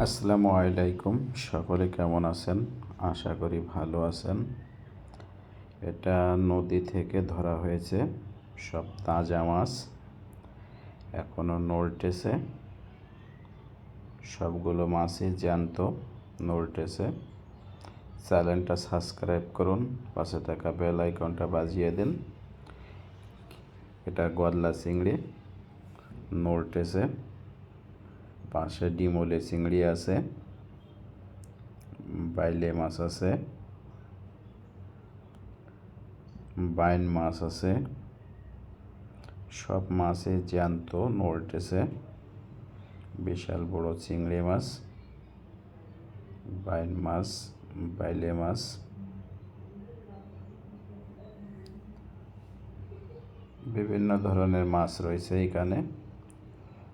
আসসালামু আলাইকুম। সকলে কেমন আছেন? আশা করি ভালো আছেন। এটা নদী থেকে ধরা হয়েছে, সব তাজা মাছ। এখনও নড়তেছে। সবগুলো মাছই জ্যান্ত, নড়তেছে। চ্যানেলটা সাবস্ক্রাইব করুন, পাশে থাকা বেল আইকনটা বাজিয়ে দিন। এটা গদলা চিংড়ি, নড়তেছে। পাশে ডিমলে চিংড়ি আছে, বাইলে মাছ আছে, বাইন মাছ আছে, সব মাছে জ্যান্ত নড়তেছে, বিশাল বড় চিংড়ি মাছ, বাইন মাছ, বাইলে মাছ, বিভিন্ন ধরনের মাছ রয়েছে এখানে।